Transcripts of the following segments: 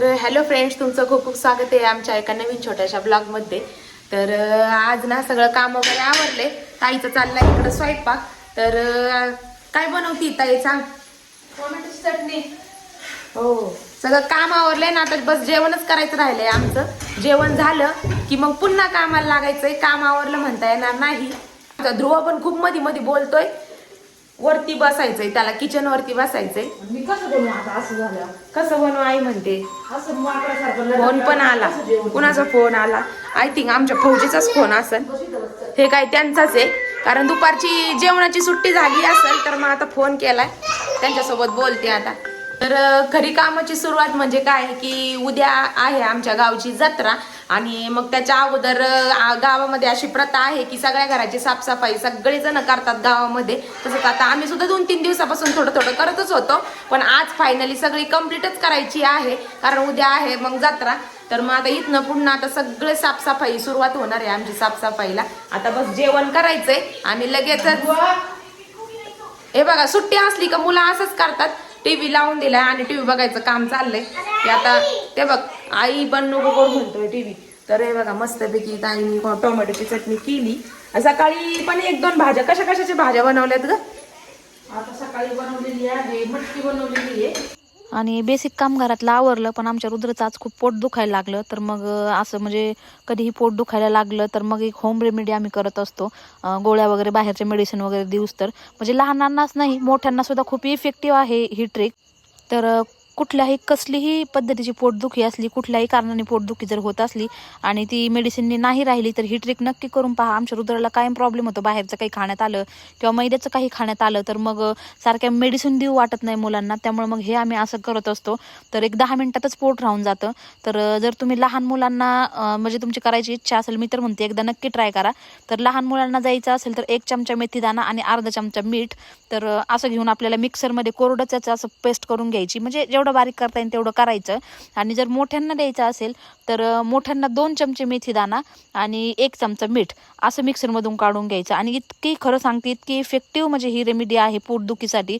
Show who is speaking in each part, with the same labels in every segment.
Speaker 1: तर hello friends तुमचं खूप खूप स्वागत आहे आमच्या एका नवीन छोट्याशा ब्लॉगमध्ये तर आज ना सगळं काम वगैरे आवरले. ताईचं चाललंय इकडं स्वयंपाक. तर काय बनवती ताई सांग.
Speaker 2: टोमॅटोची चटणी.
Speaker 1: हो. सगळं काम आवरलंय ना आता बस जेवणच करायचं राहिलंय आमचं. जेवण झालं की मग पुन्हा कामाला लागायचंय. काम आवरलं म्हणता येणार नाही. ध्रुव पण खूप मध्ये मध्ये बोलतोय. वरती बसायचंय त्याला किचन वरती बसायचंय.
Speaker 2: मी कसं बनवू आता? असं झालं.
Speaker 1: कसं बनवा आई म्हणते?
Speaker 2: असं माकडासारखं
Speaker 1: फोन पण आला. कुणाचा फोन आला? आय थिंक आमच्या फौजीचाच फोन असेल. हे काय त्यांचाच आहे. कारण दुपारची जेवणाची सुट्टी झाली असेल तर मग आता फोन केलाय. त्यांच्यासोबत बोलते आता. तर खरी कामाची सुरुवात म्हणजे काय की उद्या आहे आमच्या गावची जत्रा आणि मग त्याच्या अगोदर गावामध्ये अशी प्रथा आहे की सगळ्या घराची साफसफाई सगळेजण करतात गावामध्ये. तसंच आता आम्ही सुद्धा दोन तीन दिवसापासून थोडं थोडं करतच होतो. पण आज फायनली सगळी कम्प्लीटच करायची आहे. कारण उद्या आहे मग जत्रा. तर मग आता इथनं पुन्हा आता सगळे साफसफाई सुरुवात होणार आहे आमची साफसफाईला. आता बस जेवण करायचंय आणि लगेचच हे बघा सुट्टी असली का मुलं असंच करतात. टीव्ही लावून दिलाय आणि टीव्ही बघायचं काम चाललंय. की आता ते बघ आई पण नको करू म्हणतोय टीव्ही. तर हे बघा मस्तपैकी ताईंनी टोमॅटोची चटणी केली. सकाळी पण एक दोन भाज्या. कशा कशाच्या भाज्या बनवल्यात ग?
Speaker 2: आता सकाळी बनवलेली आहे मटकी बनवलेली आहे.
Speaker 3: आणि बेसिक काम घरातलं आवरलं पण आमच्या रुद्रचं आज खूप पोट दुखायला लागलं. तर मग असं म्हणजे कधीही पोट दुखायला लागलं तर मग एक होम रेमेडी आम्ही करत असतो. गोळ्या वगैरे बाहेरचे मेडिसिन वगैरे देऊस तर. म्हणजे लहानांनाच नाही मोठ्यांना सुद्धा खूप इफेक्टिव्ह आहे ही ट्रिक तर कुठल्याही कसलीही पद्धतीची पोटदुखी असली कुठल्याही कारणाने पोटदुखी जर होत असली आणि ती मेडिसिननी नाही राहिली तर ही ट्रिक नक्की करून पहा. आमच्या रुद्राला कायम प्रॉब्लेम होतो. बाहेरचं काही खाण्यात आलं किंवा मैद्याचं काही खाण्यात आलं तर मग सारख्या मेडिसिन देऊ वाटत नाही मुलांना. त्यामुळे मग हे आम्ही असं करत असतो. तर एक दहा मिनिटातच पोट राहून जातं. तर जर तुम्ही लहान मुलांना म्हणजे तुमची करायची इच्छा असेल मी तर म्हणते एकदा नक्की ट्राय करा. तर लहान मुलांना जायचं असेल तर एक चमचा मेथीदाणा आणि अर्धा चमचा मीठ. तर असं घेऊन आपल्याला मिक्सरमध्ये कोरडं त्याचं असं पेस्ट करून घ्यायची. म्हणजे जेवढं बारीक करता येईल तेवढं करायचं. आणि जर मोठ्यांना द्यायचं असेल तर मोठ्यांना दोन चमचे मेथी दाणा आणि एक चमचा मीठ असं मिक्सरमधून काढून घ्यायचं. आणि इतकी खरं सांगते इतकी इफेक्टिव्ह म्हणजे ही रेमेडी आहे पोटदुखीसाठी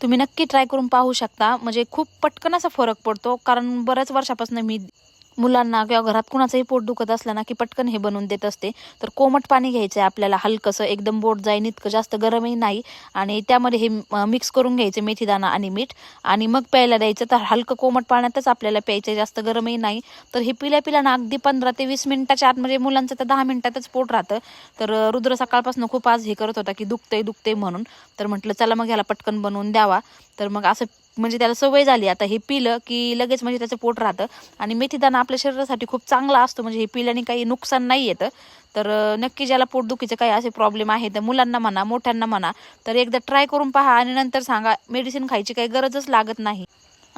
Speaker 3: तुम्ही नक्की ट्राय करून पाहू शकता. म्हणजे खूप पटकन असा फरक पडतो कारण बऱ्याच वर्षापासून मी मुलांना किंवा घरात कुणाचंही पोट दुखत असलं ना की पटकन हे बनवून देत असते. तर कोमट पाणी घ्यायचं आहे आपल्याला हलकंसं एकदम बोट जाईन इतकं जास्त गरमही नाही. आणि त्यामध्ये हे मिक्स करून घ्यायचं मेथीदाणा आणि मीठ. आणि मग प्यायला द्यायचं तर हलकं कोमट पाण्यातच आपल्याला प्यायचं आहे जास्त गरमही नाही. तर हे पिल्या पिल्यानं अगदी पंधरा ते वीस मिनिटाच्या आत म्हणजे मुलांचं तर दहा मिनिटातच पोट राहतं. तर रुद्र सकाळपासून खूप आज हे करत होता की दुखतंय दुखतंय म्हणून. तर म्हटलं चला मग ह्याला पटकन बनवून द्यावा. तर मग असं म्हणजे त्याला सवय झाली. आता हे पिलं की लगेच म्हणजे त्याचं पोट राहतं. आणि मेथीदाना आपल्या शरीरासाठी खूप चांगला असतो. म्हणजे हे पिल्याने काही नुकसान नाही येतं. तर नक्की ज्याला पोटदुखीचे काही असे प्रॉब्लेम आहे तर मुलांना म्हणा मोठ्यांना म्हणा तर एकदा ट्राय करून पहा आणि नंतर सांगा मेडिसिन खायची काही गरजच लागत नाही.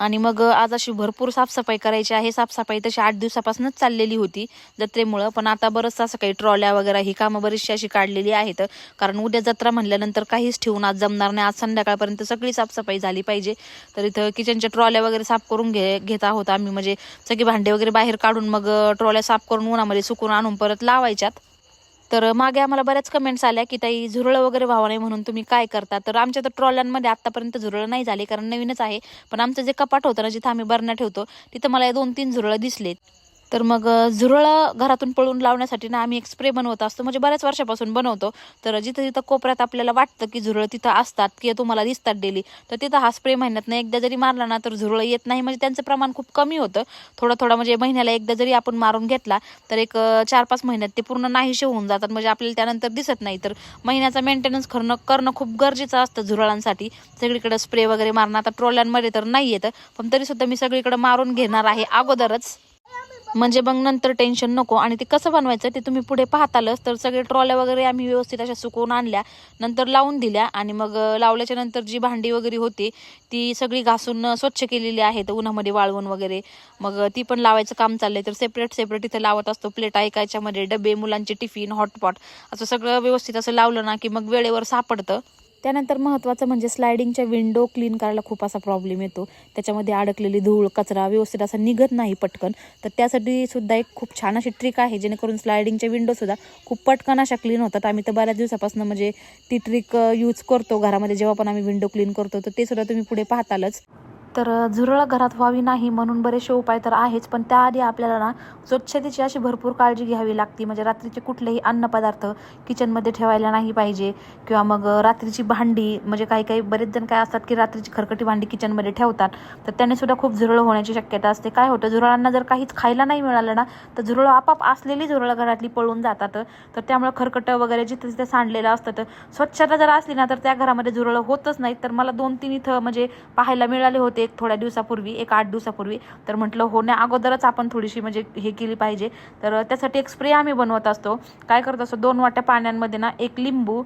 Speaker 3: आणि मग आज अशी भरपूर साफसफाई करायची आहे. साफसफाई तशी आठ दिवसापासूनच चाललेली होती जत्रेमुळं. पण आता बरंचसं असं काही ट्रॉल्या वगैरे ही कामं बरीचशी अशी काढलेली आहेत. कारण उद्या जत्रा म्हणल्यानंतर काहीच ठेवून आज जमणार नाही. आज संध्याकाळपर्यंत सगळी साफसफाई झाली पाहिजे. तर इथं किचनच्या ट्रॉल्या वगैरे साफ करून घे घेत आहोत आम्ही. म्हणजे सगळी भांडे वगैरे बाहेर काढून मग ट्रॉल्या साफ करून उन्हामध्ये सुकून आणून परत लावायच्यात. तर मागे आम्हाला बऱ्याच कमेंट्स आल्या की ताई झुरळं वगैरे व्हावं नाही म्हणून तुम्ही काय करता? तर आमच्या तर ट्रॉल्यांमध्ये आतापर्यंत झुरळं नाही झाले कारण नवीनच आहे. पण आमचं जे कपाट होतं ना जिथं आम्ही बरण्या ठेवतो तिथं मला दोन तीन झुरळं दिसलेत. तर मग झुरळं घरातून पळून लावण्यासाठी ना आम्ही एक स्प्रे बनवत असतो. म्हणजे बऱ्याच वर्षापासून बनवतो. तर जिथं जिथं कोपऱ्यात आपल्याला वाटतं की झुरळं तिथं असतात किंवा तुम्हाला दिसतात डेली तर तिथं हा स्प्रे महिन्यात नाही एकदा जरी मारला ना तर झुरळं येत नाही. म्हणजे त्यांचं प्रमाण खूप कमी होतं. थोडं थोडं म्हणजे महिन्याला एकदा जरी आपण मारून घेतला तर एक चार पाच महिन्यात ते पूर्ण नाहीशे होऊन जातात. म्हणजे आपल्याला त्यानंतर दिसत नाही. तर महिन्याचा मेंटेनन्स करणं करणं खूप गरजेचं असतं झुरळांसाठी. सगळीकडे स्प्रे वगैरे मारणं. आता ट्रोल्यांमध्ये तर नाही येतं पण तरी सुद्धा मी सगळीकडे मारून घेणार आहे अगोदरच. म्हणजे मग नंतर टेन्शन नको. आणि ते कसं बनवायचं ते तुम्ही पुढे पाहतालच. तर सगळे ट्रॉल्या वगैरे आम्ही व्यवस्थित अशा सुकवून आणल्या नंतर लावून दिल्या. आणि मग लावल्याच्या नंतर जी भांडी वगैरे होती ती सगळी घासून स्वच्छ केलेली आहेत. उन्हामध्ये वाळवून वगैरे. मग ती पण लावायचं काम चाललंय. तर सेपरेट सेपरेट इथं लावत असतो. प्लेट ऐकायच्यामध्ये डबे मुलांचे टिफिन हॉटपॉट असं सगळं व्यवस्थित असं लावलं ना की मग वेळेवर सापडतं. त्यानंतर महत्त्वाचं म्हणजे स्लायडिंगच्या विंडो क्लीन करायला खूप असा प्रॉब्लेम येतो. त्याच्यामध्ये अडकलेली धूळ कचरा व्यवस्थित असा निघत नाही पटकन. तर त्यासाठी सुद्धा एक खूप छान अशी ट्रिक आहे जेणेकरून स्लायडिंगच्या विंडोसुद्धा खूप पटकन अशा क्लीन होतात. आम्ही तर बऱ्याच दिवसापासून म्हणजे ती ट्रिक यूज करतो घरामध्ये. जेव्हा पण आम्ही विंडो क्लीन करतो तर ते सुद्धा तुम्ही पुढे पाहतालच. तर झुरळ घरात व्हावी नाही म्हणून बरेचसे उपाय तर आहेच पण त्याआधी आपल्याला ना स्वच्छतेची अशी भरपूर काळजी घ्यावी लागते. म्हणजे रात्रीचे कुठलेही अन्नपदार्थ किचनमध्ये ठेवायला नाही पाहिजे. किंवा मग रात्रीची भांडी म्हणजे काही काही बरेच जण काय असतात की रात्रीची खरकटी भांडी किचनमध्ये ठेवतात तर त्याने सुद्धा खूप झुरळ होण्याची शक्यता असते. काय होतं झुरळांना जर काहीच खायला नाही मिळालं ना तर झुरळ आपाप असलेली झुरळ घरातली पळून जातात. तर त्यामुळे खरकटं वगैरे जिथं तिथे सांडलेलं असतं तर स्वच्छता जर असली ना तर त्या घरामध्ये झुरळ होतच नाही. तर मला दोन तीन इथं म्हणजे पाहायला मिळाले होते एक थोड्या दिवसापूर्वी एक आठ दिवसापूर्वी तर म्हटलं होण्या अगोदरच आपण थोडीशी म्हणजे हे केली पाहिजे. तर त्यासाठी एक स्प्रे आम्ही बनवत असतो. काय करत असतो? दोन वाट्या पाण्यामध्ये ना एक लिंबू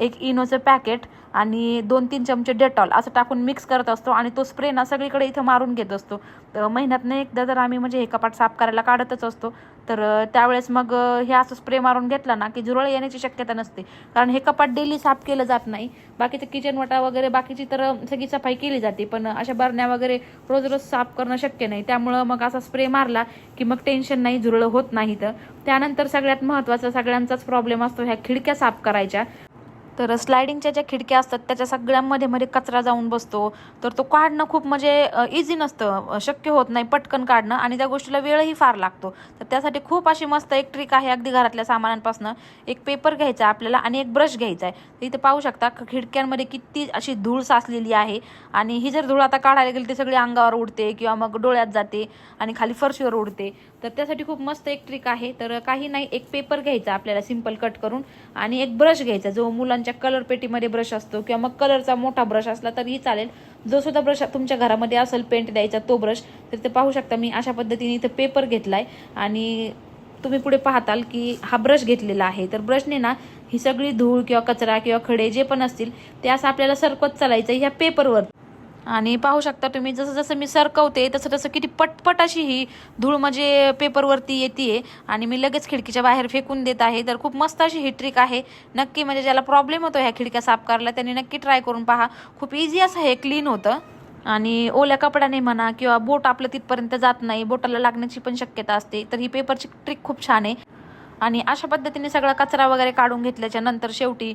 Speaker 3: एक इनोचं पॅकेट आणि दोन तीन चमचे डेटॉल असं टाकून मिक्स करत असतो आणि तो स्प्रे ना सगळीकडे इथं मारून घेत असतो. तर महिन्यातनं एकदा जर आम्ही म्हणजे हे कपाट साफ करायला काढतच असतो तर त्यावेळेस मग हे असं स्प्रे मारून घेतला ना की झुरळ येण्याची शक्यता नसते. कारण हे कपाट डेली साफ केलं जात नाही. बाकीचं किचन वाटा वगैरे बाकीची तर सगळी सफाई केली जाते. पण अशा बरण्या वगैरे रोज रोज साफ करणं शक्य नाही. त्यामुळं मग असा स्प्रे मारला की मग टेन्शन नाही झुरळ होत नाही तर त्यानंतर सगळ्यात महत्त्वाचा सगळ्यांचाच प्रॉब्लेम असतो ह्या खिडक्या साफ करायच्या. तर स्लायडिंगच्या ज्या खिडक्या असतात त्याच्या सगळ्यांमध्ये मध्ये कचरा जाऊन बसतो. तर तो काढणं खूप म्हणजे इझी नसतं. शक्य होत नाही पटकन काढणं आणि त्या गोष्टीला वेळही फार लागतो. तर त्यासाठी खूप अशी मस्त एक ट्रिक आहे अगदी घरातल्या सामानांपासून. एक पेपर घ्यायचा आपल्याला आणि एक ब्रश घ्यायचा आहे. तर इथे पाहू शकता खिडक्यांमध्ये किती अशी धूळ साचलेली आहे आणि ही जर धूळ आता काढायला गेली ती सगळी अंगावर उडते किंवा मग डोळ्यात जाते आणि खाली फरशीवर उडते. तर त्यासाठी खूप मस्त एक ट्रिक आहे. तर काही नाही एक पेपर घ्यायचा आपल्याला सिंपल कट करून आणि एक ब्रश घ्यायचा जो मुलांच्या कलर पेटीमध्ये ब्रश असतो किंवा मग कलरचा मोठा ब्रश असला तरीही चालेल. जो सुद्धा ब्रश तुमच्या घरामध्ये असेल पेंट द्यायचा तो ब्रश तर ते पाहू शकता. मी अशा पद्धतीने इथं पेपर घेतलाय. आणि तुम्ही पुढे पाहताल की हा ब्रश घेतलेला आहे. तर ब्रशने ना ही सगळी धूळ किंवा कचरा किंवा खडे जे पण असतील ते असं आपल्याला सरकत चालायचं ह्या पेपरवर आणि पाहू शकता तुम्ही जसं जसं मी सरकवते तसं तसं किती पटपट अशी ही धूळ म्हणजे पेपरवरती येते आणि मी लगेच खिडकीच्या बाहेर फेकून देत आहे. तर खूप मस्त अशी ही ट्रिक आहे. नक्की म्हणजे ज्याला प्रॉब्लेम होतो ह्या खिडक्या साफ करायला त्यांनी नक्की ट्राय करून पहा. खूप इझी असं हे क्लीन होतं. आणि ओल्या कपड्याने म्हणा किंवा बोट आपलं तिथपर्यंत जात नाही बोटाला लागण्याची पण शक्यता असते. तर ही पेपरची ट्रिक खूप छान आहे. आणि अशा पद्धतीने सगळा कचरा वगैरे काढून घेतल्याच्या नंतर शेवटी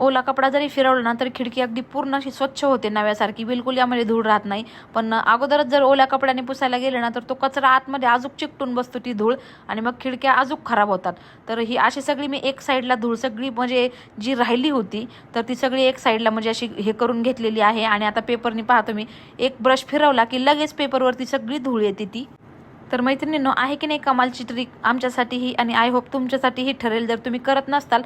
Speaker 3: ओला कपडा जरी फिरवला ना तर खिडकी अगदी पूर्ण अशी स्वच्छ होते नव्यासारखी. बिलकुल यामध्ये धूळ राहत नाही. पण अगोदरच जर ओल्या कपड्याने पुसायला गेले ना तर तो कचरा आतमध्ये अजूक चिकटून बसतो ती धूळ आणि मग खिडक्या अजूक खराब होतात. तर ही अशी सगळी मी एक साईडला धूळ सगळी म्हणजे जी राहिली होती तर ती सगळी एक साईडला म्हणजे अशी हे करून घेतलेली आहे. आणि आता पेपरनी पाहतो मी एक ब्रश फिरवला की लगेच पेपरवरती सगळी धूळ येते ती. तर मैत्रिणींनो आहे की नाही कमालची ट्रिक आमच्यासाठीही आणि आय होप तुमच्यासाठीही ठरेल. जर तुम्ही करत नसताल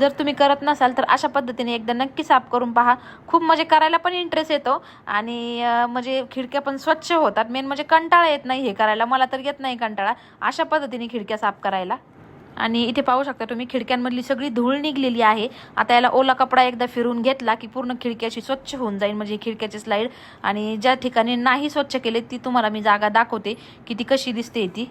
Speaker 3: जर तुम्ही करत नसाल तर अशा पद्धतीने एकदा नक्की साफ करून पहा. खूप म्हणजे करायला पण इंटरेस्ट येतो आणि म्हणजे खिडक्या पण स्वच्छ होतात. मेन म्हणजे कंटाळा येत नाही हे करायला. मला तर येत नाही कंटाळा. अशा पद्धतीने खिडक्या साफ करायला. आणि इथे पाहू शकता तुम्ही खिडक्यांमधली सगळी धूळ निघलेली आहे. आता याला ओला कपडा एकदा फिरून घेतला की पूर्ण खिडक्याची अशी स्वच्छ होऊन जाईल. म्हणजे खिडक्याची स्लाईड आणि ज्या ठिकाणी नाही स्वच्छ केले ती तुम्हाला मी जागा दाखवते की ती कशी दिसते ती.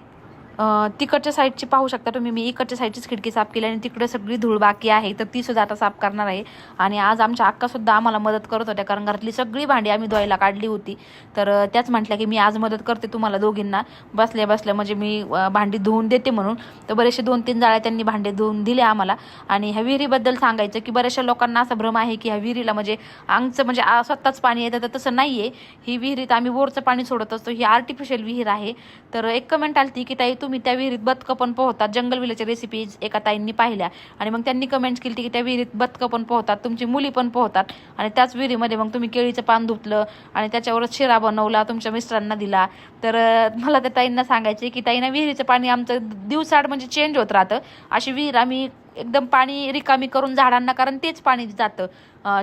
Speaker 3: तिकडच्या साईडची पाहू शकता तुम्ही. मी इकडच्या साईडचीच खिडकी साफ केली आणि तिकडे सगळी धूळ बाकी आहे. तर ती सुद्धा आता साफ करणार आहे. आणि आज आमच्या अक्कासुद्धा आम्हाला मदत करत होत्या कारण घरातली सगळी भांडी आम्ही धुवायला काढली होती. तर त्याच म्हटल्या की मी आज मदत करते तुम्हाला दोघींना. बसल्या बसल्या म्हणजे मी भांडी धुवून देते म्हणून. तर बरेचसे दोन तीन जाळ्या त्यांनी भांडे धुवून दिले आम्हाला. आणि ह्या विहिरीबद्दल सांगायचं की बऱ्याचशा लोकांना असा भ्रम आहे की ह्या विहिरीला म्हणजे आमचं म्हणजे आ- स्वतःच पाणी येतं तर तसं नाही आहे ही विहिरीत आम्ही बोरचं पाणी सोडत असतो. ही आर्टिफिशियल विहीर आहे. तर एक कमेंट आली की ताई तुम्ही त्या विहिरीत बदकं पण पोहतात. जंगल विलेच्या रेसिपीज एका ताईंनी पाहिल्या. आणि मग त्यांनी कमेंट्स केली की त्या विहिरीत बदकं पण पोहतात. तुमची मुली पण पोहतात. आणि त्याच विहिरीमध्ये मग तुम्ही केळीचं पान धुतलं. आणि त्याच्यावरच शिरा बनवला तुमच्या मिस्टरांना दिला. तर मला त्या ताईंना सांगायचे की ताईंना विहिरीचं पाणी आमचं दिवसाड म्हणजे चेंज होत राहतं. अशी विहीर आम्ही एकदम पाणी रिकामी करून झाडांना कारण तेच पाणी जातं.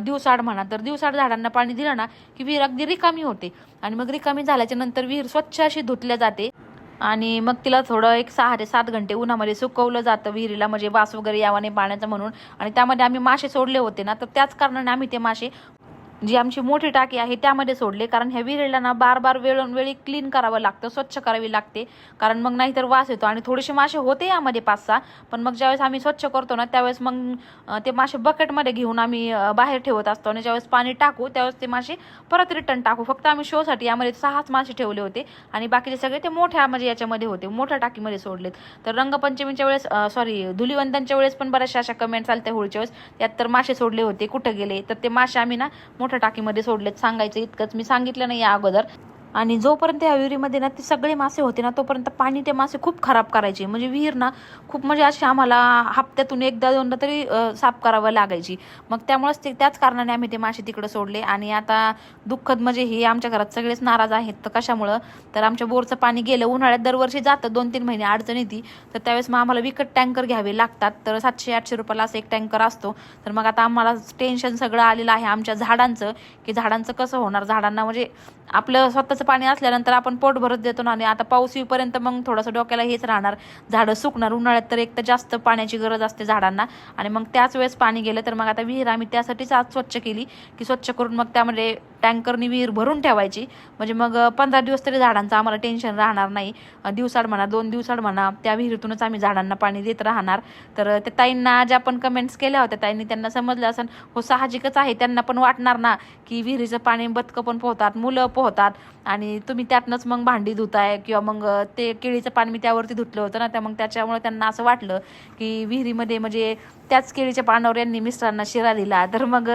Speaker 3: दिवसाड म्हणा तर दिवसाड झाडांना पाणी दिलं ना की विहीर अगदी रिकामी होते. आणि मग रिकामी झाल्याच्यानंतर विहीर स्वच्छ अशी धुतल्या जाते. आणि मग तिला थोडं एक सहा ते सात घंटे उन्हामध्ये सुकवलं जातं विहिरीला म्हणजे वास वगैरे यावा नाही पाण्याचा म्हणून. आणि त्यामध्ये आम्ही मासे सोडले होते ना तर त्याच कारणाने आम्ही ते मासे जी आमची मोठी टाकी आहे त्यामध्ये सोडले. कारण ह्या विहिरीला ना बार बार वेळोवेळी क्लीन करावं लागतं स्वच्छ करावी लागते. कारण मग नाहीतर वास येतो. आणि थोडेसे मासे होते यामध्ये पाच सहा पण मग ज्यावेळेस आम्ही स्वच्छ करतो ना त्यावेळेस मग ते मासे बकेटमध्ये घेऊन आम्ही बाहेर ठेवत असतो. आणि ज्यावेळेस पाणी टाकू त्यावेळेस ते मासे परत रिटर्न टाकू. फक्त आम्ही शोसाठी यामध्ये सहाच मासे ठेवले होते. आणि बाकीचे सगळे ते मोठ्या म्हणजे याच्यामध्ये होते मोठ्या टाकीमध्ये सोडलेत. तर रंगपंचमीच्या वेळेस सॉरी धुलीवंदनच्या वेळेस पण बऱ्याचशा अशा कमेंट्स आल्या त्या होळीच्या वेळेस. त्यात तर मासे सोडले होते कुठं गेले? तर ते मासे आम्ही ना मोठ्या टाकीमध्ये सोडलेत सांगायचं इतकंच. मी सांगितलं नाही या अगोदर. आणि जोपर्यंत या विहिरीमध्ये ना ते सगळे मासे होते ना तोपर्यंत पाणी ते मासे खूप खराब करायचे. म्हणजे विहीर ना खूप म्हणजे अशी आम्हाला हप्त्यातून एकदा दोनदा तरी साफ करावं लागायची. मग त्यामुळेच ते त्याच कारणाने आम्ही ते मासे तिकडे सोडले. आणि आता दुःखद म्हणजे हे आमच्या घरात सगळेच नाराज आहेत. तर कशामुळं? तर आमच्या बोरचं पाणी गेलं. उन्हाळ्यात दरवर्षी जातं दोन तीन महिने अडचण येते. तर त्यावेळेस मग आम्हाला विकत टँकर घ्यावे लागतात. तर सातशे आठशे रुपयाला असं एक टँकर असतो. तर मग आता आम्हाला टेन्शन सगळं आलेलं आहे आमच्या झाडांचं की झाडांचं कसं होणार? झाडांना म्हणजे आपलं स्वतःचं पाणी असल्यानंतर आपण पोट भरत देतो ना आणि आता पाऊस येईपर्यंत मग थोडंसं डोक्याला हेच राहणार. झाडं सुकणार उन्हाळ्यात तर एक तर जास्त पाण्याची गरज असते झाडांना. आणि मग त्याच वेळेस पाणी गेलं तर मग आता विहीर आम्ही त्यासाठीच आज स्वच्छ केली की स्वच्छ करून मग त्यामध्ये टँकरनी विहीर भरून ठेवायची. म्हणजे मग पंधरा दिवस तरी झाडांचं आम्हाला टेन्शन राहणार नाही. दिवसाड म्हणा दोन दिवसाड म्हणा त्या विहिरीतूनच आम्ही झाडांना पाणी देत राहणार. तर त्या ताईंना ज्या पण कमेंट्स केल्या होत्या ताईंनी त्यांना समजलं असं हो साहजिकच आहे त्यांना पण वाटणार ना की विहिरीचं पाणी बदकं पण पोहतात मुलं पोहतात. आणि तुम्ही त्यातनंच मग भांडी धुताय किंवा मग ते केळीचं पाणी मी त्यावरती धुतलं होतं ना त्या मग त्याच्यामुळे त्यांना असं वाटलं की विहिरीमध्ये म्हणजे त्याच केळीच्या पानावर यांनी मिस्टरांना शिरा दिला. तर मग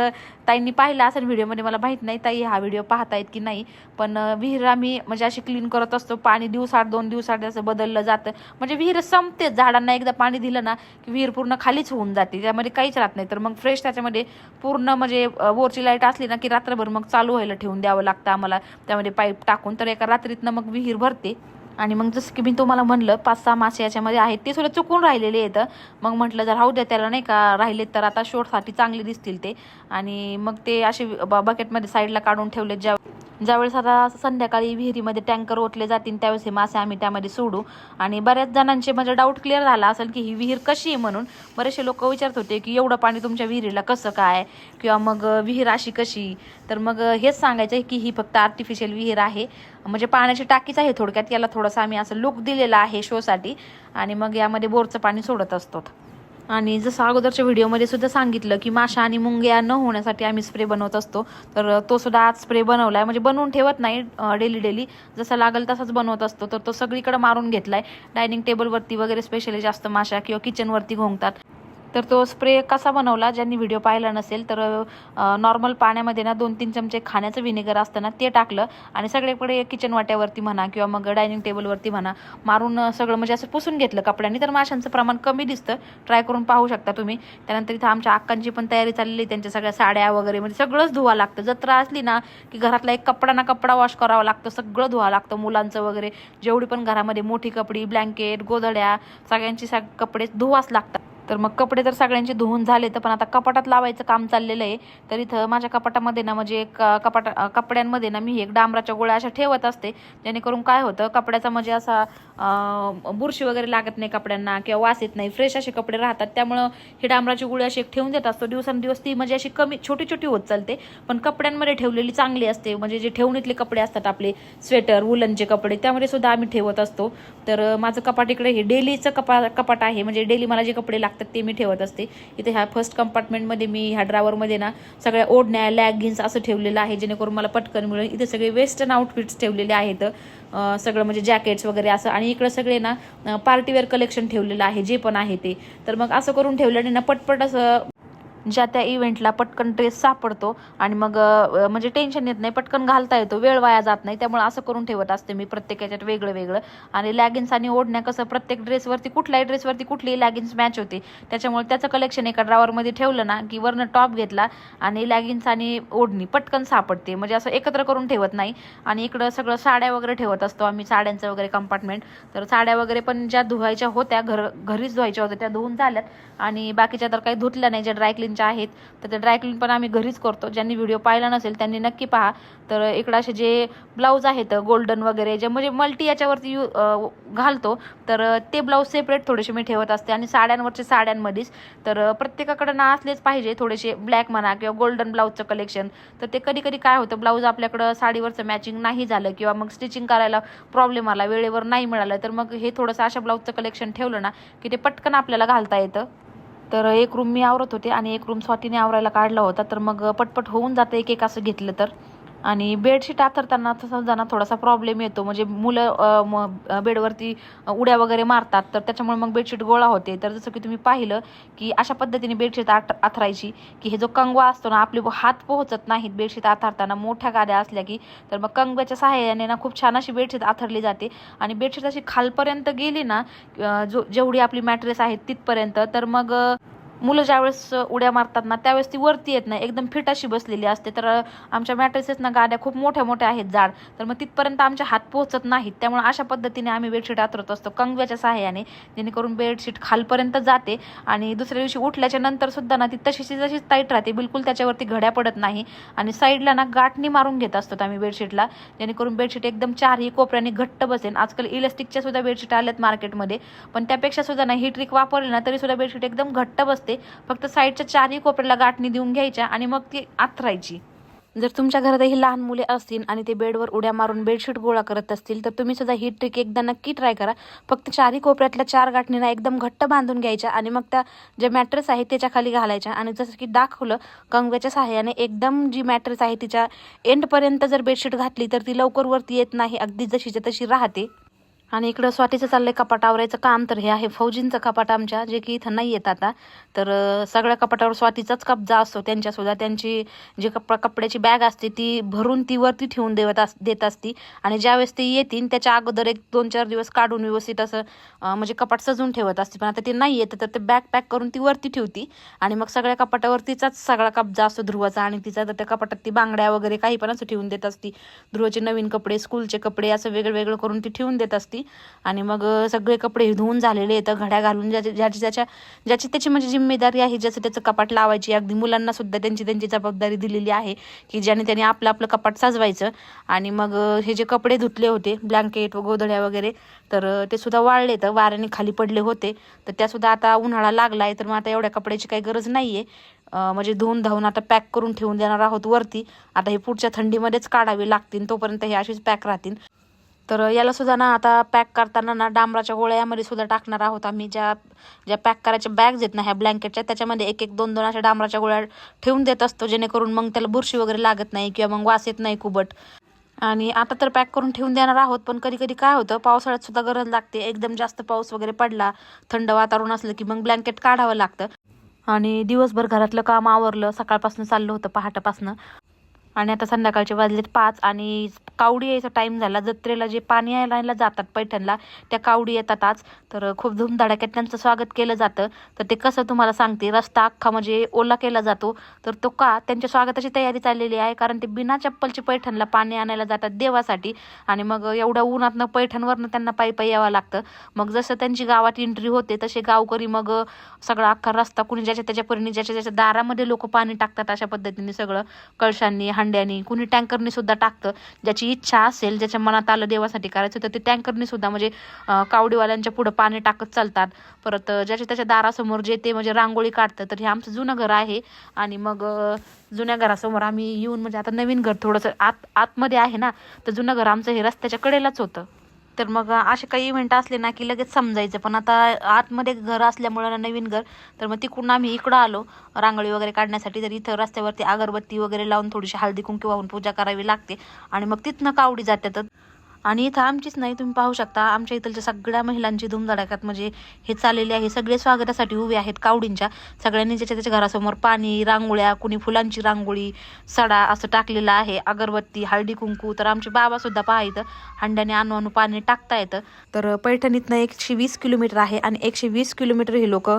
Speaker 3: ताईंनी पाहिलं असेल व्हिडिओमध्ये मला माहीत नाही ताई हा व्हिडिओ पाहतायत की नाही पण विहीर आम्ही म्हणजे अशी क्लीन करत असतो. पाणी दिवसाआड दोन दिवसाआड असं बदललं जातं. म्हणजे विहीर संपते. झाडांना एकदा पाणी दिलं ना की विहीर पूर्ण खालीच होऊन जाते. त्यामध्ये काहीच राहत नाही. तर मग फ्रेश त्याच्यामध्ये पूर्ण म्हणजे वोरची बोरची लाइट असली ना की रात्रभर मग चालू व्हायला ठेवून द्यावं लागतं आम्हाला. त्यामध्ये पाईप टाकून. तर एका रात्रीतनं मग विहीर भरते. आणि मग जसं की मी तुम्हाला म्हणलं पाच सहा मासे याच्यामध्ये आहेत ते सुद्धा चुकून राहिलेले आहेत. मग म्हटलं जर राहू द्या त्याला नाही का राहिलेत तर आता शोटसाठी चांगले दिसतील ते. आणि मग ते असे ब- बकेटमध्ये साईडला काढून ठेवलेत ज्या ज्यावेळेस आता संध्याकाळी विहिरीमध्ये टँकर ओतले जातील त्यावेळेस हे मासे आम्ही त्यामध्ये सोडू. आणि बऱ्याच जणांचे म्हणजे डाऊट क्लिअर झाला असेल की ही विहीर कशी आहे म्हणून. बरेचसे लोक विचारत होते की एवढं पाणी तुमच्या विहिरीला कसं काय? किंवा मग विहीर अशी कशी? तर मग हेच सांगायचं आहे की ही फक्त आर्टिफिशियल विहीर आहे. म्हणजे पाण्याची टाकीच आहे थोडक्यात. याला थोडंसं आम्ही असं लुक दिलेला आहे शोसाठी आणि मग यामध्ये बोरचं पाणी सोडत असतो. आणि जसं अगोदरच्या व्हिडिओमध्ये सुद्धा सांगितलं की माशा आणि मुंग्या न होण्यासाठी आम्ही स्प्रे म्हणजे बनवत असतो. तर तो सुद्धा आज स्प्रे बनवला आहे म्हणजे बनवून ठेवत नाही डेली डेली जसा लागेल तसाच बनवत असतो. तर तो सगळीकडे मारून घेतला आहे डायनिंग टेबलवरती वगैरे स्पेशली जास्त माशा किंवा किचनवरती घोंगतात. तर तो स्प्रे कसा बनवला? ज्यांनी व्हिडिओ पाहिला नसेल तर नॉर्मल पाण्यामध्ये ना दोन तीन चमचे खाण्याचं विनेगर असतं ना ते टाकलं आणि सगळीकडे किचन वाट्यावरती म्हणा किंवा मग डायनिंग टेबलवरती म्हणा मारून सगळं म्हणजे असं पुसून घेतलं कपड्यांनी. तर माशांचं प्रमाण कमी दिसतं. ट्राय करून पाहू शकता तुम्ही. त्यानंतर इथं आमच्या अक्कांची पण तयारी चाललेली आहे. त्यांच्या सगळ्या साड्या वगैरे म्हणजे सगळंच धुवा लागतं. जत्रा असली ना की घरातला एक कपडा ना कपडा वॉश करावा लागतं. सगळं धुवा लागतं मुलांचं वगैरे. जेवढी पण घरामध्ये मोठी कपडी ब्लँकेट गोधड्या सगळ्यांची सग कपडे धुवाच लागतात. तर मग कपडे तर सगळ्यांचे धुवून झाले तर पण आता कपाटात लावायचं काम चाललेलं आहे. तर इथं माझ्या कपाटामध्ये ना म्हणजे एक कपाट कपड्यांमध्ये ना मी एक डांबराच्या गोळ्या अशा ठेवत असते. जेणेकरून काय होतं कपड्याचा म्हणजे असा बुरशी वगैरे लागत नाही कपड्यांना किंवा वास येत नाही. फ्रेश असे कपडे राहतात. त्यामुळं ही डांबराची गुळी अशी एक ठेवून देत असतो दिवसांदिवस ती म्हणजे अशी कमी छोटी छोटी होत चालते. पण कपड्यांमध्ये ठेवलेली चांगली असते. म्हणजे जे ठेवणीतले कपडे असतात आपले स्वेटर वुलनचे कपडे त्यामध्ये सुद्धा आम्ही ठेवत असतो. तर माझं कपाट इकडे हे डेलीचं कपा कपाट आहे. म्हणजे डेली मला जे कपडे लागतात ते मी ठेवत असते. इथे ह्या फर्स्ट कंपार्टमेंटमध्ये मी ह्या ड्रावरमध्ये ना सगळ्या ओढण्या लॅगिन्स असं ठेवलेलं आहे. जेणेकरून मला पटकन मिळेल. इथे सगळे वेस्टर्न आउटफिट्स ठेवलेले आहेत. सगळं म्हणजे जॅकेट्स वगैरे असं. आणि इकडं सगळे ना पार्टीवेअर कलेक्शन ठेवलेलं आहे जे पण आहे ते. तर मग असं करून ठेवल्याने ना पटपट असं ज्या त्या इव्हेंटला पटकन ड्रेस सापडतो आणि मग म्हणजे टेन्शन येत नाही पटकन घालता येतो वेळ वाया जात नाही. त्यामुळे असं करून ठेवत असते मी प्रत्येक याच्यात वेगळं वेगळं आणि लॅगिन्स आणि ओढण्या कसं प्रत्येक ड्रेसवरती कुठल्याही ड्रेसवरती कुठलीही लॅगिन्स मॅच होते. त्याच्यामुळे त्याचं कलेक्शन एका ड्रावरमध्ये ठेवलं ना की वरनं टॉप घेतला आणि लॅगिन्स आणि ओढणी पटकन सापडते. म्हणजे असं एकत्र करून ठेवत नाही. आणि इकडं सगळं साड्या वगैरे ठेवत असतो आम्ही साड्यांचं वगैरे कंपार्टमेंट तर साड्या वगैरे पण ज्या धुवायच्या होत्या घर घरीच धुवायच्या होत्या त्या धुवून झाल्यात. आणि बाकीच्या तर काही धुतल्या नाही ज्या ड्रायक्लीनच्या आहेत तर ते ड्रायक्लीन पण आम्ही घरीच करतो. ज्यांनी व्हिडिओ पाहिला नसेल त्यांनी नक्की पहा. तर इकडं असे जे ब्लाऊज आहेत गोल्डन वगैरे जे म्हणजे मल्टी याच्यावरती यू घालतो. तर ते ब्लाऊज सेपरेट थोडेसे मी ठेवत असते आणि साड्यांवरचे साड्यांमध्येच. तर प्रत्येकाकडे ना असलेच पाहिजे थोडेसे ब्लॅक म्हणा किंवा गोल्डन ब्लाऊजचं कलेक्शन तर ते कधी कधी काय होतं ब्लाऊज आपल्याकडं साडीवरचं मॅचिंग नाही झालं किंवा मग स्टिचिंग करायला प्रॉब्लेम आला वेळेवर नाही मिळालं तर मग हे थोडंसं अशा ब्लाऊजचं कलेक्शन ठेवलं ना की ते पटकन आपल्याला घालता येतं. तर एक रूम मी आवरत होते आणि एक रूम स्वातीने आवरायला काढला होता. तर मग पटपट होऊन जातं एक एक असं घेतलं तर. आणि बेडशीट आथरताना समजाना समजा ना थोडासा प्रॉब्लेम येतो. म्हणजे मुलं बेडवरती उड्या वगैरे मारतात तर त्याच्यामुळे मग बेडशीट गोळा होते. तर जसं की तुम्ही पाहिलं की अशा पद्धतीने बेडशीट आठ आथरायची की हे जो कंगवा असतो ना आपले हात पोहोचत नाहीत बेडशीट आथरताना मोठ्या गाद्या असल्या की तर मग कंगव्याच्या सहाय्याने ना खूप छान अशी बेडशीट आथरली जाते. आणि बेडशीट अशी खालपर्यंत गेली ना जो जेवढी आपली मॅट्रेस आहे तिथपर्यंत तर मग मुलं ज्यावेळेस उड्या मारतात ना त्यावेळेस ती वरती येत नाही. एकदम फिट अशी बसलेली असते. तर आमच्या मॅट्रेसेस ना गाड्या खूप मोठ्या मोठ्या आहेत जाड. तर मग तिथपर्यंत आमच्या हात पोहोचत नाहीत. त्यामुळे अशा पद्धतीने आम्ही बेडशीट आतरत असतो कंगव्याच्या सहाय्याने. जेणेकरून बेडशीट खालपर्यंत जाते आणि दुसऱ्या दिवशी उठल्याच्या नंतर सुद्धा ना ती तशीची जशीच टाईट राहते. बिलकुल त्याच्यावरती घड्या पडत नाही. आणि साईडला ना गाठणी मारून घेत असतो आम्ही बेडशीटला जेणेकरून बेडशीट एकदम चारही कोपऱ्याने घट्ट बसेन. आजकाल इलास्टिकच्या सुद्धा बेडशीट आल्यात मार्केटमध्ये पण त्यापेक्षा सुद्धा ना ही ट्रिक वापरली ना तरी सुद्धा बेडशीट एकदम घट्ट बसते. फक्त साईडच्या चारही कोपऱ्याला गाठणी देऊन घ्यायच्या आणि मग ती आथरायची. जर तुमच्या घरातही लहान मुले असतील आणि ते बेडवर उड्या मारून बेडशीट गोळा करत असतील तर तुम्ही सुद्धा ही ट्रिक एकदा नक्की ट्राय करा. फक्त चारही कोपऱ्यातल्या चार गाठणीला एकदम घट्ट बांधून घ्यायच्या आणि मग त्या जे मॅट्रेस आहे त्याच्याखाली घालायच्या. आणि जसं की दाखवलं कंगव्याच्या सहाय्याने एकदम जी मॅट्रेस आहे तिच्या एंडपर्यंत जर बेडशीट घातली तर ती लवकर वरती येत नाही. अगदी जशीच्या तशी राहते. आणि इकडं स्वातीचं चाललंय कपाट आवरायचं काम तर हे आहे फौजींचं कपाट आमच्या जे की इथं नाही येत आता. तर सगळ्या कपाटावर स्वातीचाच कब्जा असतो त्यांच्यासुद्धा त्यांची जी कप कपड्याची बॅग असते ती भरून ती वरती ठेवून देवत अस देत असती. आणि ज्यावेळेस ते येतील त्याच्या अगोदर एक दोन चार दिवस काढून व्यवस्थित असं म्हणजे कपाट सजून ठेवत असते. पण आता ते नाही येतं तर ते बॅग पॅक करून ती वरती ठेवती. आणि मग सगळ्या कपाटावर तिचाच सगळा कब्जा असतो ध्रुवाचा. आणि तिचा तर त्या कपाटात ती बांगड्या वगैरे काही पण असं ठेवून देत असती. ध्रुवाचे नवीन कपडे स्कूलचे कपडे असं वेगळं वेगळं करून ती ठेवून देत असती. आणि मग सगळे कपडे धुवून झालेले आहेत. घड्या घालून ज्याची ज्याची त्याच्या ज्याची त्याची म्हणजे जिम्मेदारी आहे ज्याचं त्याचं कपाट लावायची. अगदी मुलांना सुद्धा त्यांची त्यांची जबाबदारी दिलेली आहे की ज्याने त्याने आपलं आपलं कपाट सजवायचं. आणि मग हे जे कपडे धुतले होते ब्लँकेट व गोधड्या वगैरे तर ते सुद्धा वाळले तर वाऱ्याने खाली पडले होते. तर त्यासुद्धा आता उन्हाळा लागला आहे तर मग आता एवढ्या कपड्याची काही गरज नाही आहे म्हणजे धुवून धावून आता पॅक करून ठेवून देणार आहोत वरती. आता हे पुढच्या थंडीमध्येच काढावे लागतील तोपर्यंत हे अशीच पॅक राहतील. तर याला सुद्धा ना आता पॅक करताना ना डांबराच्या गोळ्यामध्ये सुद्धा टाकणार आहोत आम्ही. ज्या ज्या पॅक करायच्या बॅग्स आहेत ना ह्या ब्लँकेटच्या त्याच्यामध्ये एक एक दोन दोन अशा डांबराच्या गोळ्या ठेवून देत असतो जेणेकरून मग त्याला बुरशी वगैरे लागत नाही किंवा मग वास येत नाही कुबट आणि आता तर पॅक करून ठेवून देणार आहोत पण कधी कधी काय होतं पावसाळ्यात सुद्धा गरज लागते. एकदम जास्त पाऊस वगैरे पडला थंड वातावरण असलं की मग ब्लँकेट काढावं लागतं. आणि दिवसभर घरातलं काम आवरलं सकाळपासून चाललं होतं पहाटापासनं. आणि आता संध्याकाळचे वाजलेत पाच आणि कावडी यायचा टाईम झाला. जत्रेला जे पाणी आणायला जातात पैठणला त्या कावडी येतात आज. तर खूप धूमधडाक्यात त्यांचं स्वागत केलं जातं. तर ते कसं तुम्हाला सांगते रस्ता अख्खा म्हणजे ओला केला जातो. तर तो का त्यांच्या स्वागताची तयारी चाललेली आहे? कारण ते बिना चप्पलचे पैठणला पाणी आणायला जातात देवासाठी. आणि मग एवढ्या उन्हातनं पैठणवरनं त्यांना पायी पायी यावं लागतं. मग जसं त्यांची गावात एंट्री होते तसे गावकरी मग सगळा अख्खा रस्ता कुणी ज्याच्या त्याच्या परीने ज्याच्या ज्याच्या दारामध्ये लोक पाणी टाकतात अशा पद्धतीने सगळं. कळशांनी भांड्याने कुणी टँकरने सुद्धा टाकतं. ज्याची इच्छा असेल ज्याच्या मनात आलं देवासाठी करायचं तर ते टँकरने सुद्धा म्हणजे कावडीवाल्यांच्या पुढं पाणी टाकत चालतात. परत ज्याच्या त्याच्या दारासमोर जे ते म्हणजे रांगोळी काढतं तर हे आमचं जुनं घर आहे. आणि मग जुन्या घरासमोर आम्ही येऊन म्हणजे आता नवीन घर थोडंसं आत आतमध्ये आहे ना तर जुनं घर आमचं हे रस्त्याच्या कडेलाच होतं. तर मग असे काही इव्हेंट असले ना की लगेच समजायचं. पण आता आतमध्ये घर असल्यामुळं नवीन घर तर मग तिकडून आम्ही इकडं आलो. रांगोळी वगैरे काढण्यासाठी तर इथं रस्त्यावरती अगरबत्ती वगैरे लावून थोडीशी हळदी कुंकू वाहून पूजा करावी लागते. आणि मग तिथनं कावडी जातात आणि इथं आमचीच नाही तुम्ही पाहू शकता. आमच्या इथलच्या सगळ्या महिलांची धुमधडाक्यात म्हणजे हे चाललेले आहे. सगळे स्वागतासाठी उभे आहेत कावडींच्या. सगळ्यांनी ज्याच्या त्याच्या घरासमोर पाणी रांगोळ्या कुणी फुलांची रांगोळी सडा असं टाकलेलं आहे. अगरबत्ती हळदी कुंकू. तर आमचे बाबा सुद्धा पहा इथं. हंड्याने आणू आणू पाणी टाकता येतं. तर पैठणीतनं एकशे वीस किलोमीटर आहे आणि एकशे वीस किलोमीटर हे लोक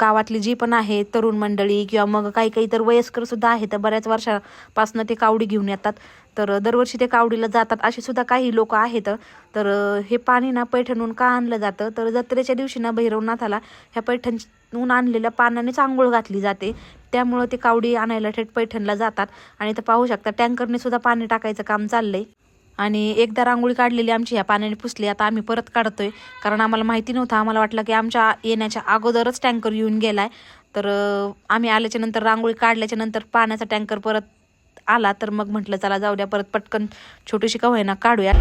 Speaker 3: गावातली जी पण आहे तरुण मंडळी किंवा मग काही काही तर वयस्कर सुद्धा आहेत. तर बऱ्याच वर्षापासून ते कावडी घेऊन येतात. तर दरवर्षी ते कावडीला जातात. असे सुद्धा काही लोक आहेत. तर हे पाणी ना पैठणहून का आणलं जातं? तर जत्रेच्या दिवशी ना भैरवनाथाला ह्या पैठणहून आणलेल्या पाण्यानेच आंघोळ घातली जाते. त्यामुळं ते कावडी आणायला थेट पैठणला जातात. आणि तर पाहू शकता टँकरने सुद्धा पाणी टाकायचं काम चाललंय. आणि एकदा रांगोळी काढलेली आमची ह्या पाण्याने पुसली. आता आम्ही परत काढतोय. कारण आम्हाला माहिती नव्हतं. आम्हाला वाटलं की आमच्या येण्याच्या अगोदरच टँकर येऊन गेलाय. तर आम्ही आल्याच्यानंतर रांगोळी काढल्याच्या नंतर पाण्याचा टँकर परत आला तर मग म्हटलं चला जाऊ द्या परत पटकन छोटीशी का होईना काढूया.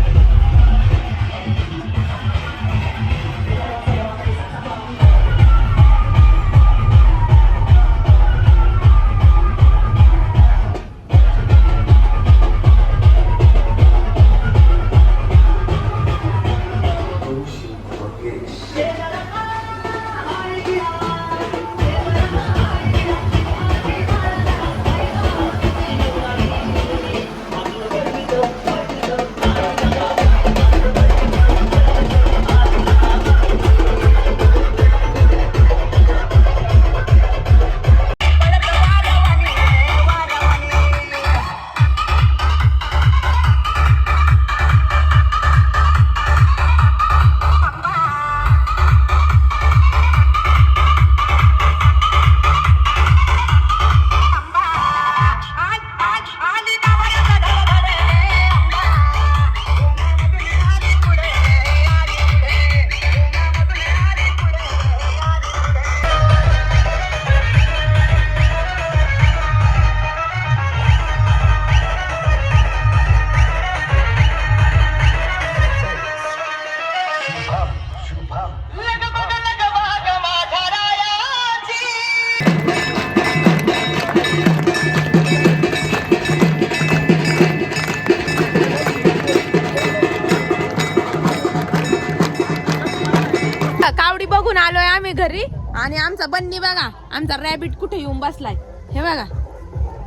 Speaker 1: आमचा बन्नी बघा. आमचा रॅबिट कुठे येऊन बसलाय? हे बघा.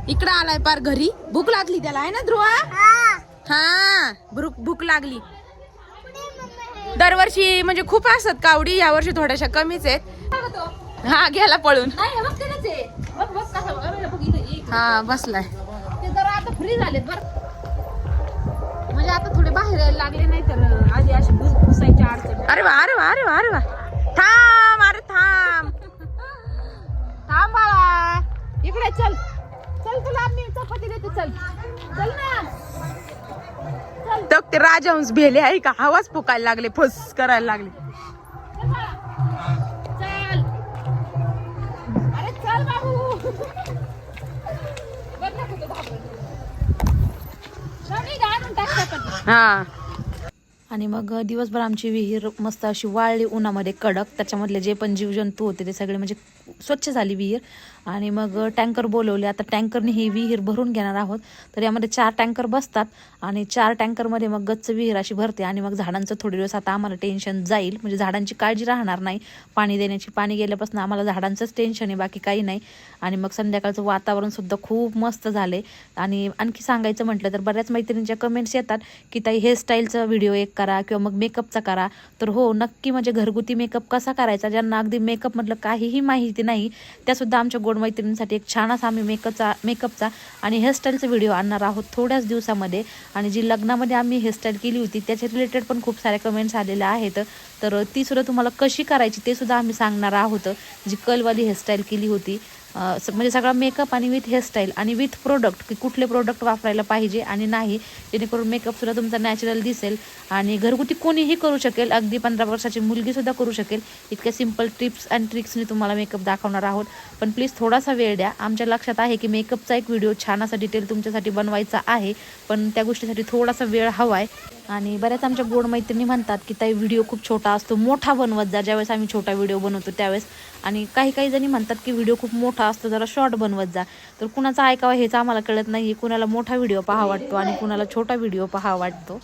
Speaker 1: इकडं आलाय पार घरी. भूक लागली त्याला आहे ना ध्रुवा? हा. भूक भूक लागली. दरवर्षी म्हणजे खूप असतात कावडी या वर्षी थोड्याशा कमीच आहेत. हा गेला पळून. हा बसलाय.
Speaker 2: आता फ्री बर. म्हणजे आता थोडे बाहेर यायला लागले नाही तर आधी अशी घुसायची अडचण.
Speaker 1: अरे वा अरे वा अरे वा अरे वा. थांब अरे थांब
Speaker 2: बाळा इकडे चल. चल तुला आम्ही चपाती देते चल. चल ना.
Speaker 1: तर ते राजहंस भेले आहे का? आवाज फुकायला लागले फस करायला लागले.
Speaker 2: चल. अरे बाबू.
Speaker 1: हा.
Speaker 3: आणि मग दिवसभर आमची विहीर मस्त अशी वाळली उन्हामध्ये कडक. त्याच्यामधले जे पण जीवजंतू होते ते सगळे म्हणजे स्वच्छ झाली विहीर. आणि मग टँकर बोलवले. आता टँकरने ही विहीर भरून घेणार आहोत. तर यामध्ये चार टँकर बसतात. आणि चार टँकरमध्ये मग गच्च विहीर अशी भरते. आणि मग झाडांचं थोडे दिवस आता आम्हाला टेन्शन जाईल. म्हणजे झाडांची काळजी राहणार नाही. पाणी देण्याची पाणी गेल्यापासून आम्हाला झाडांचंच टेन्शन आहे बाकी काही नाही. आणि मग संध्याकाळचं वातावरण सुद्धा खूप मस्त झाले आणि आणखी सांगायचं म्हटलं तर बऱ्याच मैत्रिणींच्या कमेंट्स येतात की ताई हेअरस्टाईलचा व्हिडिओ एक करा किंवा मग मेकअपचा करा. तर हो नक्की म्हणजे घरगुती मेकअप कसा करायचा ज्यांना अगदी मेकअप म्हटलं काहीही माहिती नाही त्यासुद्धा आमच्या गोड मैत्रिणींसाठी एक छान असा आम्ही मेकअपचा मेकअपचा आणि हेअरस्टाईलचा व्हिडिओ आणणार आहोत थोड्याच दिवसामध्ये. आणि जी लग्नामध्ये आम्ही हेअरस्टाईल केली होती त्याच्या रिलेटेड पण खूप साऱ्या कमेंट्स आलेल्या आहेत. तर ती सुद्धा तुम्हाला कशी करायची ते सुद्धा आम्ही सांगणार आहोत जी कलवाली हेअरस्टाईल केली होती. म्हणजे सगळा मेकअप आणि विथ हेअरस्टाईल आणि विथ प्रोडक्ट की कुठले प्रोडक्ट वापरायला पाहिजे आणि नाही जेणेकरून मेकअपसुद्धा तुमचा नॅचरल दिसेल आणि घरगुती कोणीही करू शकेल अगदी पंधरा वर्षाची मुलगीसुद्धा करू शकेल. इतक्या सिंपल टिप्स अँड ट्रिक्सनी तुम्हाला मेकअप दाखवणार आहोत. पण प्लीज थोडासा वेळ द्या. आमच्या लक्षात आहे की मेकअपचा एक व्हिडिओ छान असा डिटेल तुमच्यासाठी बनवायचा आहे पण त्या गोष्टीसाठी थोडासा वेळ हवा आहे आणि बऱ्याच आमच्या गोड मैत्रिणी म्हणतात की ताई व्हिडिओ खूप छोटा असतो मोठा बनवत जा. ज्यावेळेस आम्ही छोटा व्हिडिओ बनवतो त्यावेळेस आणि काही काही जणी म्हणतात की व्हिडिओ खूप मोठा असतो जरा शॉर्ट बनवत जा. तर कुणाचा ऐकावा हेच आम्हाला कळत नाही कुणाला मोठा व्हिडिओ पहा वाटतो आणि कुणाला छोटा व्हिडिओ पहा वाटतो.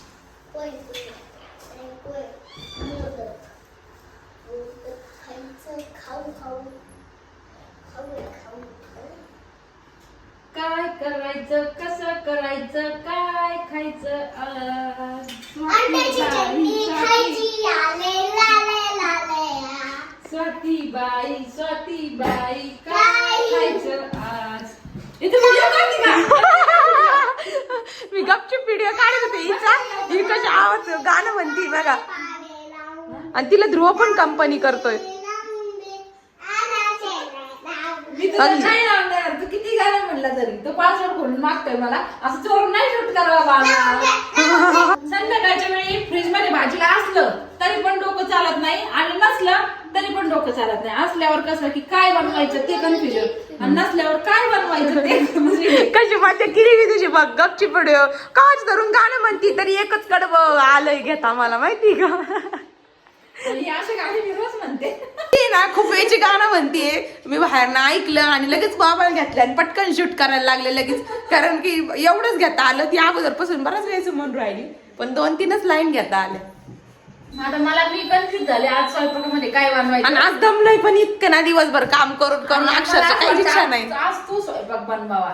Speaker 2: काय करायचं कसं करायचं काय खायचं आज? स्वाती बाई स्वाती बाई काय? खायचं आज. इथे व्हिडिओ काढते का?
Speaker 1: मी गपचूप व्हिडिओ काढत होते हिचा. ही कशी आवाज गाणं म्हणती बघा. आणि तिला ध्रुव पण कंपनी करतोय.
Speaker 2: मी तुला नाही लावणार. तू किती गाणं म्हणला तरी. तो पासवर्ड खोलून मागतोय मला. असं चोरून नाही शूट करावा बाळा संध्याकाळच्या वेळी फ्रीजमध्ये भाजीला असलं तरी पण डोकं चालत नाही. आणि नसलं तरी पण डोकं चालत नाही. असल्यावर कसं की काय बनवायचं ते कन्फ्युजन आणि नसल्यावर काय बनवायचं ते म्हणजे
Speaker 1: कशी मजा केली मी तुझी? बघ गपची व्हिडिओ काच धरून गाणं म्हणती तरी एकच कडब आलंय घेता मला माहिती का? ती ना खूप वेळची गाणं म्हणतीये मी बाहेर ना ऐकलं आणि लगेच मोबाईल घेतला आणि पटकन शूट करायला लागले लगेच. कारण की एवढंच घेता आलं ती अगोदरपासून बराच वेळेस म्हणून राहिली. पण दोन तीनच लाईन घेता आल्या.
Speaker 2: आता मला मी कन्फ्युज झाले. आज स्वयंपाकामध्ये काय
Speaker 1: आणि
Speaker 2: बनवायचं
Speaker 1: आज दमलंय पण इतकं ना दिवसभर काम करून करून.
Speaker 2: आणि
Speaker 1: अक्षरशः काही इच्छा
Speaker 2: आज-
Speaker 1: नाही.
Speaker 2: आज तू स्वयंपाक बनवावा.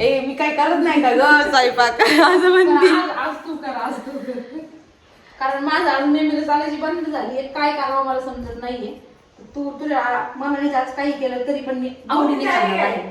Speaker 1: ए मी काय करत नाही का ग? स्वयंपाक. असं म्हणते.
Speaker 2: आज आज तू कर आज तू कर. कारण माझं आज मेमरी चालायची बंद झाली. काय करावं मला समजत नाहीये. तू तुझ्या मनाने आज काही केलं तरी पण मी आवडीने करणार आहे